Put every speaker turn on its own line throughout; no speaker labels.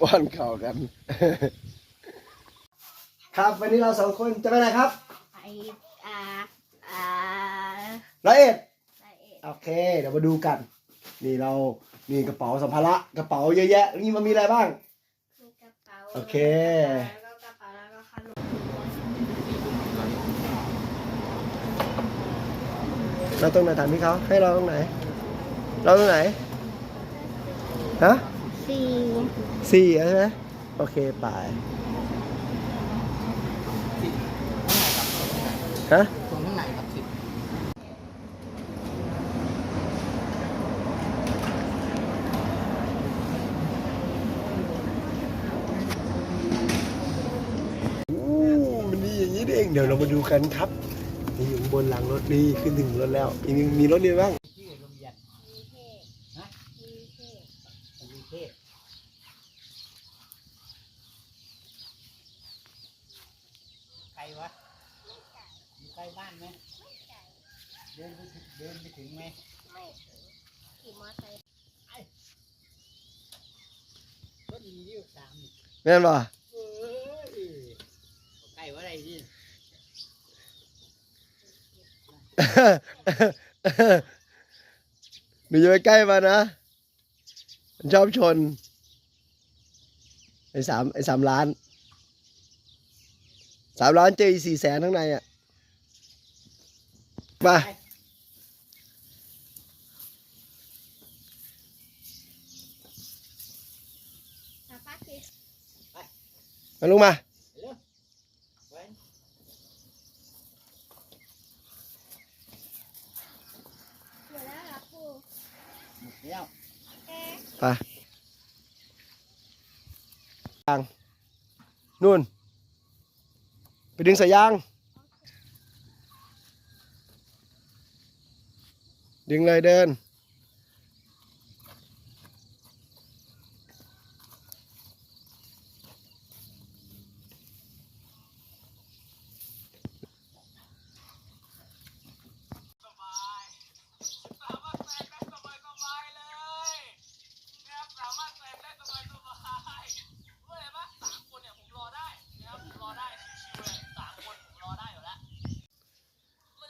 ป้อนข่าวกัน ครับวันนี้เราสองคนจะไปไหนครับ
ไออ่าอ่า
ร้อยเอ็ด
ไรเอ็ด
โอเค เดี๋ยวมาดูกัน นี่เรานี่กระเป๋าสัมภาระกระเป๋าเยอะแยะนี่มันมีอะไรบ้าง
มีกระเป๋า
โอเค
แล้วก็กระเป๋าแล้วก็ขนม
เราตรงไหนถามพี่เขาให้เราตรงไหน เราตรงไหน ฮะ
สี่
สี่ใช่ไหมโอเคไปฮะ
ตรงข้างในครับสิบ
อู้มันดีอย่างนี้นี่เอง เดี๋ยวเรามาดูกันครับ นี่อยู่ข้างบนหลังรถนี่ขึ้นถึงรถแล้ว อีกหนึ่งมีรถนี่บ้าง
ชื่อโรงเรียน
มีเทศ
นะ
มีเทศ
อวิ เทศใครวะอยู่ใกล้บ้านไหมเดินไปถึงเดินไปถึงไหม
ไม่ถึงขี่มอเตอร์ไซค์
ก็ดีที่สามนี่
แม่นป่ะ
เอ้ยใกล้ว่าอะไรนี่
หนูอย่าไปใกล้มานะ มันชอบชน ไอ้สามไอ้สามล้าน สามล้านเจออีสี่แสนข้างในอะ มา มาลงมา
เดี๋
ยว
ไปยางนู่น ไปดึงสายยาง ดึงเลยเดิน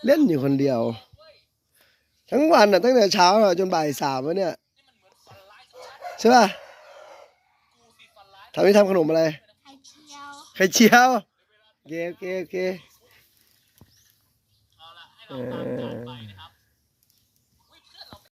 เล่นอยู่คนเดียว ทั้งวันอะ ตั้งแต่เช้าจนบ่ายสามวะเนี่ย ใช่ป่ะทำนี่ทำขนมอะไร
ไข่เจียว
ไข่เจียวโอเคโอเคโอเค
เอา